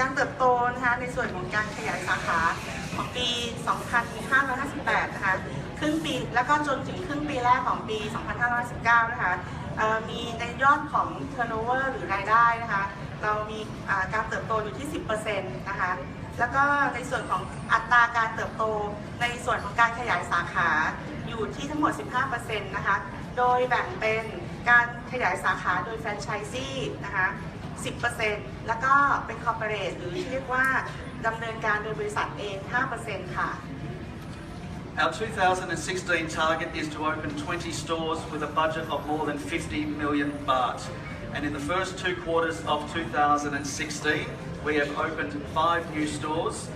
การเติบโตนะคะในส่วนของการขยายสาขาของปี 2558 นะคะ ครึ่งปี แล้วก็จนถึงครึ่งปีแรกของปี 2519นะคะ มีในยอดของ turnover หรือรายได้นะคะ เรามีการเติบโตอยู่ที่ 10%นะคะ แล้วก็ในส่วนของอัตราการเติบโตในส่วนของการขยายสาขาอยู่ที่ทั้งหมด 15%นะคะ โดยแบ่งเป็นการขยายสาขาโดยแฟรนไชส์ซีนะคะ 10% แล้วก็เป็นคอร์ปอเรทหรือเรียกว่าดำเนินการโดยบริษัทเอง 5%ค่ะ Our 2016 target is to open 20 stores with a budget of more than 50 million baht. And in the first two quarters of 2016, we have opened five new stores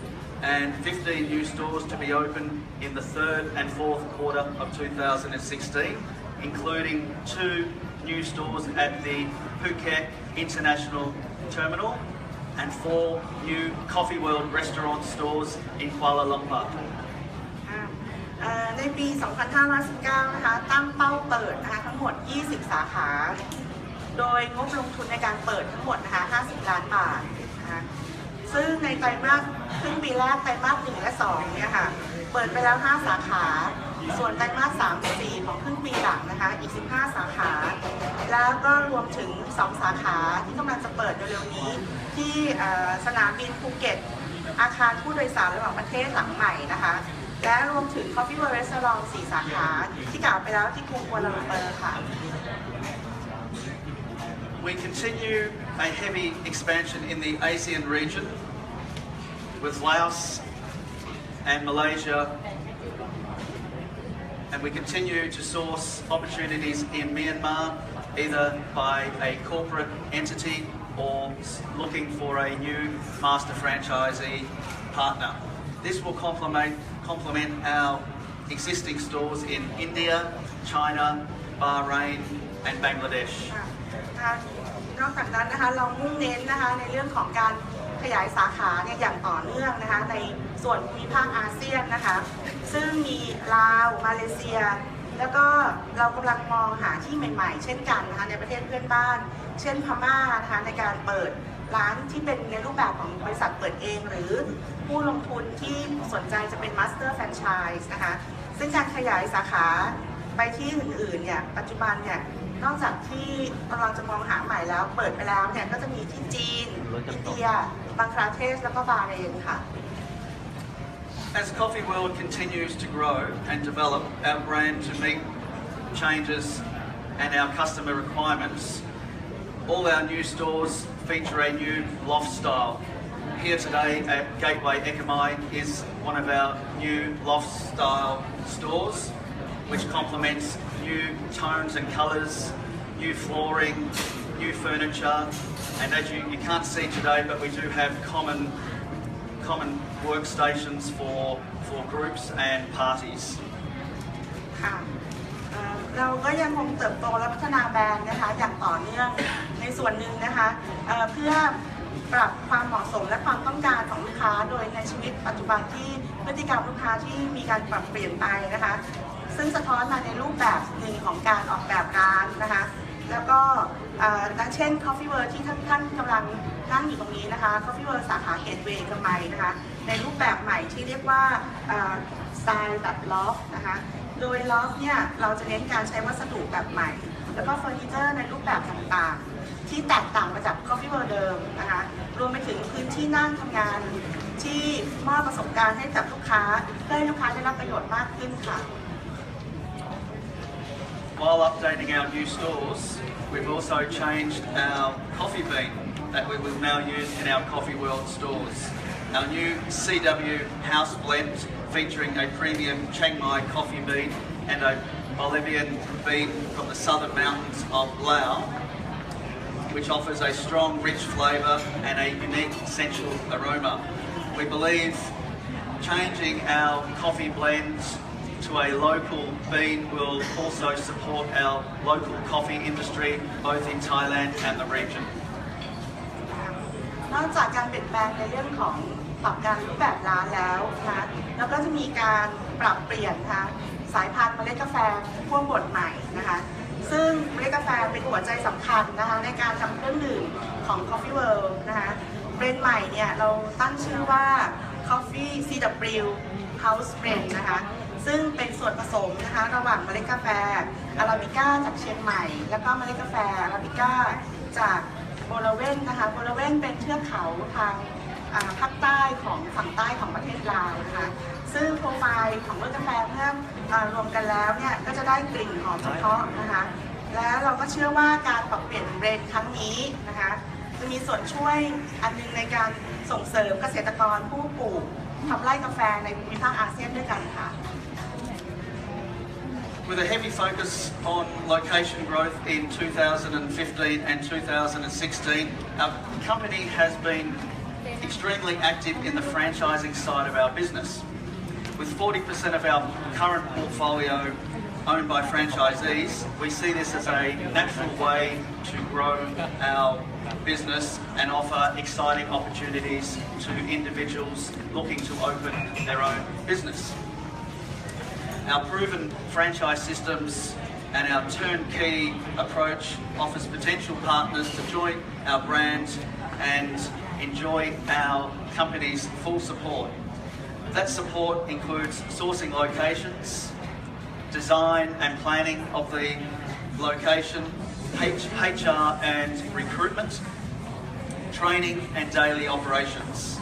and 15 new stores to be opened in the third and fourth quarter of 2016, including two new stores at the Phuket International Terminal and four new Coffee World restaurant stores in Kuala Lumpur. ในปี 2519 นะคะ ตั้งเป้าเปิดนะคะทั้งหมด 20 สาขา โดยงบลงทุนในการเปิดทั้งหมดนะคะ 50 ล้านบาทนะคะ ซึ่งในไตรมาสครึ่งปีแรกไตรมาส1และ2เนี่ยค่ะ เปิดไปแล้ว 5 สาขา ส่วนไตรมาส3 4ของครึ่งปีหลังนะคะ อีก 15 สาขา แล้วก็รวมถึง 2 สาขาที่กำลังจะเปิดเร็วๆนี้ ที่สนามบินภูเก็ต อาคารผู้โดยสารระหว่างประเทศหลังใหม่นะคะ และรวมถึง Coffee World Restaurant 4สาขาที่กล่าวไปแล้วที่กรุงกัวลาลัมเปอร์ค่ะ We continue a heavy expansion in the ASEAN region with Laos and Malaysia, and we continue to source opportunities in Myanmar either by a corporate entity or s- looking for a new master franchisee partner. This will complement, complement our existing stores in India, China, Bahrain, and Bangladesh. ค่ะนะคะนอกจากนั้นนะคะเรามุ่งเน้นนะคะในเรื่องของการ ขยายสาขาเนี่ยอย่างต่อเนื่องนะคะในส่วนภูมิภาคอาเซียนนะคะซึ่งมีลาวมาเลเซีย แล้วก็เรากำลังมองหาที่ใหม่ๆ เช่นกันนะคะในประเทศเพื่อนบ้าน เช่นพม่านะคะในการเปิดร้านที่เป็นในรูปแบบของบริษัทเปิดเอง หรือผู้ลงทุนที่สนใจจะเป็นมาสเตอร์แฟรนไชส์นะคะซึ่งการขยายสาขาไปที่อื่นๆเนี่ยปัจจุบันเนี่ยนอกจากที่กำลังจะมองหาใหม่แล้วเปิดไปแล้วเนี่ยก็จะมีที่จีนอินเดีย บังคลาเทศ แล้วก็บาห์เรนค่ะ As Coffee World continues to grow and develop our brand to meet changes and our customer requirements, all our new stores feature a new loft style. Here today at Gateway Ekamai is one of our new loft style stores, which complements new tones and colours, new flooring, new furniture, and as you, you can't see today, but we do have common common workstations for, for groups and parties. ค่ะเอ่อเราก็ยังคงเติบโตและพัฒนาแบรนด์นะคะอย่างต่อเนื่องในส่วนหนึ่งนะคะเอ่อเพื่อปรับความเหมาะสมและความต้องการของลูกค้าโดยในชีวิตปัจจุบันที่พฤติกรรมลูกค้าที่มีการปรับเปลี่ยนไปนะคะ ซึ่งสะท้อนมาในรูปแบบหนึ่งของการออกแบบร้านนะคะ แล้วก็เอ่อดังเช่น Coffee World ที่ท่านท่านกำลังนั่งอยู่ตรงนี้นะคะ Coffee World สาขาเ a ดเวย์กำไมนะคะ ในรูปแบบใหม่ที่เรียกว่าสไตล์แบบล็อกนะคะ โดยล็อกเนี่ยเราจะเน้นการใช้วัสดุแบบใหม่ แล้วก็เฟอร์นิเจอร์ในรูปแบบต่างๆ ที่แตกต่างมาจาก Coffee World เดิมนะคะ รวมไปถึงพื้นที่นั่งทำงานที่มอบประสบการณ์ให้กับลูกค้าเพื่อให้ลูกค้าได้รับประโยชน์มากขึ้นค่ะ While updating our new stores, we've also changed our coffee bean that we will now use in our Coffee World stores. Our new CW house blend featuring a premium Chiang Mai coffee bean and a Bolivian bean from the southern mountains of Laos, which offers a strong, rich flavour and a unique sensual aroma. We believe changing our coffee blends to a local bean will also support our local coffee industry both in Thailand and the region. นอกจากการเปลี่ยนแปลงในเรื่องของปรับการรูปแบบร้านแล้วนะคะแล้วก็จะมีการปรับเปลี่ยนนะคะสายพันธุ์เมล็ดกาแฟพ่วงบดใหม่นะคะซึ่งเมล็ดกาแฟเป็นหัวใจสำคัญนะคะในการทำเครื่องดื่มของ Coffee World นะคะเบรรนด์ใหม่เนี่ยเราตั้งชื่อว่า Coffee CW House Blend นะคะ ซึ่งเป็นส่วนผสมนะคะระหว่างเมล็ดกาแฟอาราบิก้าจากเชียงใหม่ แล้วก็เมล็ดกาแฟอาราบิก้าจากโบราเวนนะคะโบราเวนเป็นเทือกเขาทางภาคใต้ของฝั่งใต้ของประเทศลาวนะคะซึ่งโปรไฟล์ของเมล็ดกาแฟเมื่อรวมกันแล้วเนี่ยก็จะได้กลิ่นหอมเฉพาะนะคะแล้วเราก็เชื่อว่าการปรับเปลี่ยนเบรนด์ครั้งนี้นะคะจะมีส่วนช่วยอันหนึงในการส่งเสริมเกษตรกรผู้ปลูกทำไร่กาแฟในภูมิภาคอาเซียน With a heavy focus on location growth in 2015 and 2016, our company has been extremely active in the franchising side of our business. With 40% of our current portfolio owned by franchisees, we see this as a natural way to grow our business and offer exciting opportunities to individuals looking to open their own business. Our proven franchise systems and our turnkey approach offers potential partners to join our brand and enjoy our company's full support. That support includes sourcing locations, design and planning of the location, HR and recruitment, training and daily operations.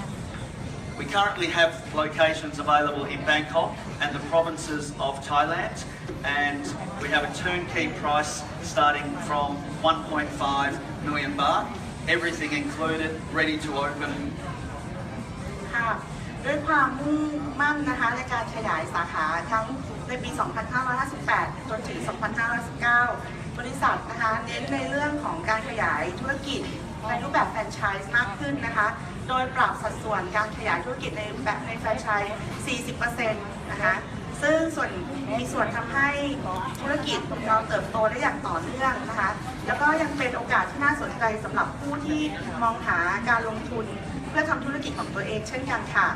We currently have locations available in Bangkok and the provinces of Thailand, and we have a turnkey price starting from 1.5 million baht, everything included, ready to open ค่ะด้วยความมุ่งมั่นนะคะในการขยายสาขาทั้งในปี 2558 จนถึง 2519 บริษัทนะคะเน้นในเรื่องของการขยายธุรกิจ ในรูปแบบแฟรนไชส์มากขึ้นนะคะ โดยปรับสัดส่วนการขยายธุรกิจในแบบในแฟรนไชส์ 40%นะคะ ซึ่งส่วนมีส่วนทำให้ธุรกิจเราเติบโตได้อย่างต่อเนื่องนะคะ แล้วก็ยังเป็นโอกาสที่น่าสนใจสำหรับผู้ที่มองหาการลงทุนเพื่อทำธุรกิจของตัวเองเช่นกันค่ะ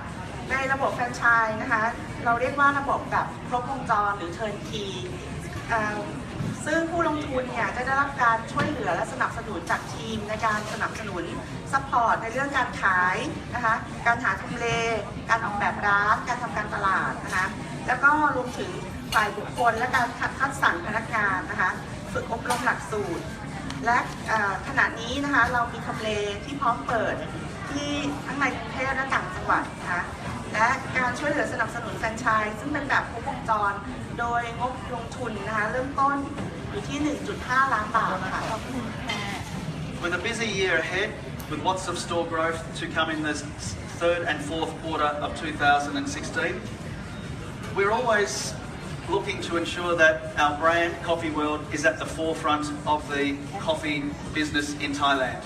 ในระบบแฟรนไชส์นะคะ เราเรียกว่าระบบแบบครบวงจรหรือ turnkey เอ่อ ซึ่งผู้ลงทุนเนี่ยจะได้รับการช่วยเหลือและสนับสนุนจากทีมในการสนับสนุนซัพพอร์ตในเรื่องการขายนะคะการหาทำเล การออกแบบร้าน การทำการตลาดนะคะแล้วก็รวมถึงฝ่ายบุคคลและการคัดคัดสรรพนักงานนะคะฝึกอบรมหลักสูตร และขณะนี้นะคะเรามีทำเลที่พร้อมเปิดที่ทั้งในกรุงเทพและต่างจังหวัดนะคะ และการช่วยเหลือสนับสนุนแฟรนไชส์ซึ่งเป็นแบบครบวงจร โดยงบลงทุนนะคะเริ่มต้นอยู่ที่ 1.5 ล้านบาทค่ะ With a busy year ahead, with lots of store growth to come in the s- third and fourth quarter of 2016, we're always looking to ensure that our brand, Coffee World, is at the forefront of the coffee business in Thailand.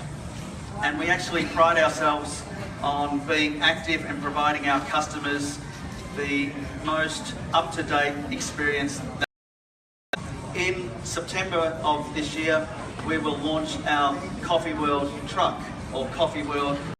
And we actually pride ourselves on being active and providing our customers the most up-to-date experience. In September of this year, we will launch our Coffee World truck or Coffee World